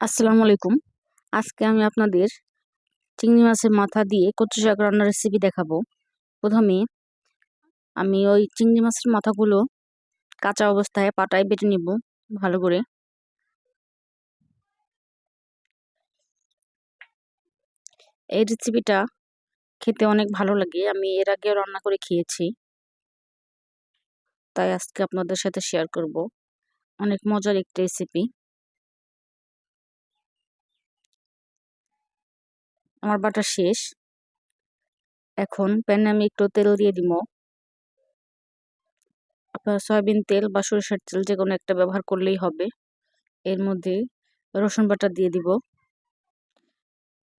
আসসালামু আলাইকুম। আজকে আমি আপনাদের চিংড়ি মাছের মাথা দিয়ে কচু শাক রান্নার রেসিপি দেখাবো। প্রথমে আমি ওই চিংড়ি মাছের মাথাগুলো কাঁচা অবস্থায় পাটায় বেটে নিব ভালো করে। এই রেসিপিটা খেতে অনেক ভালো লাগে, আমি এর আগে রান্না করে খেয়েছি। তাই আজকে আপনাদের সাথে শেয়ার করব। অনেক মজার একটি রেসিপি আমার বাটা শেষ। এখন প্যানে আমি একটু তেল দিয়ে দিব। আপনার সয়াবিন তেল বা সরিষার তেল যে কোনো একটা ব্যবহার করলেই হবে। এর মধ্যে রসুন বাটা দিয়ে দিব।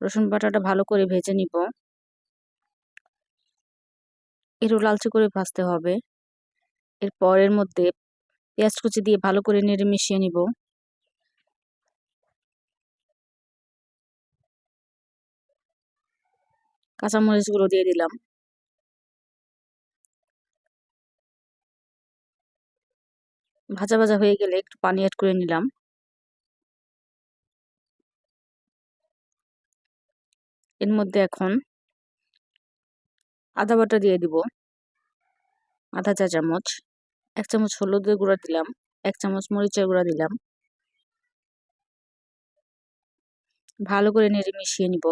রসুন বাটাটা ভালো করে ভেজে নিব। একটু লালচে করে ভাজতে হবে। এরপর এর মধ্যে পেঁয়াজ কুচি দিয়ে ভালো করে নেড়ে মিশিয়ে নিব। কাঁচামরিচগুলো দিয়ে দিলাম। ভাজা ভাজা হয়ে গেলে একটু পানি অ্যাড করে নিলাম। এর মধ্যে এখন আদা বাটা দিয়ে দিব। আধা চা চামচ, এক চামচ হলুদের গুঁড়া দিলাম, এক চামচ মরিচের গুঁড়া দিলাম। ভালো করে নেড়ে মিশিয়ে নিব।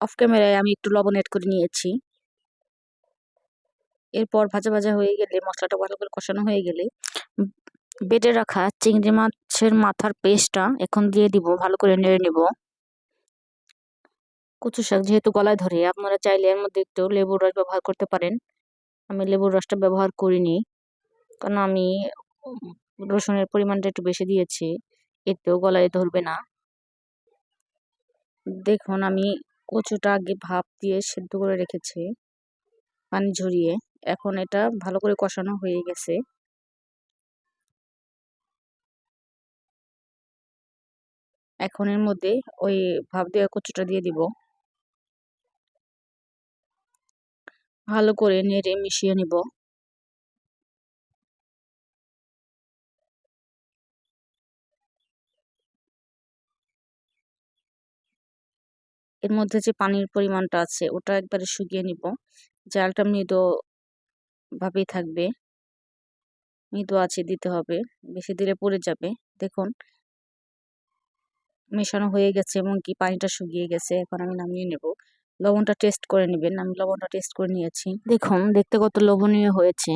অফ ক্যামেরায় আমি একটু লবণ অ্যাড করে নিয়েছি। এরপর ভাজা ভাজা হয়ে গেলে, মশলাটা ভালো করে কষানো হয়ে গেলে, বেটে রাখা চিংড়ি মাছের মাথার পেস্টটা এখন দিয়ে দিব, ভালো করে নেড়ে নেব। কচু শাক যেহেতু গলায় ধরে, আপনারা চাইলে এর মধ্যে একটু লেবুর রস ব্যবহার করতে পারেন। আমি লেবুর রসটা ব্যবহার করিনি, কারণ আমি রসুনের পরিমাণটা একটু বেশি দিয়েছি, এতেও গলায় ধরবে না। দেখুন, আমি কচুটা আগে ভাপ দিয়ে সেদ্ধ করে রেখেছে, পানি ঝরিয়ে। এখন এটা ভালো করে কষানো হয়ে গেছে। এখন এর মধ্যে ওই ভাপ দেওয়া কচুটা দিয়ে দিব। ভালো করে নেড়ে মিশিয়ে নিব। এর মধ্যে যে পানির পরিমাণটা আছে, ওটা একবারে শুকিয়ে নিব। জালটা মৃদু ভাবেই থাকবে। মৃদু আছে দিতে হবে, বেশি দিলে পড়ে যাবে। দেখুন, মেশানো হয়ে গেছে এবং কি পানিটা শুকিয়ে গেছে, এখন আমি নামিয়ে নেব। লবণটা টেস্ট করে নেবেন, আমি লবণটা টেস্ট করে নিয়েছি। দেখুন, দেখতে কত লোভনীয় হয়েছে।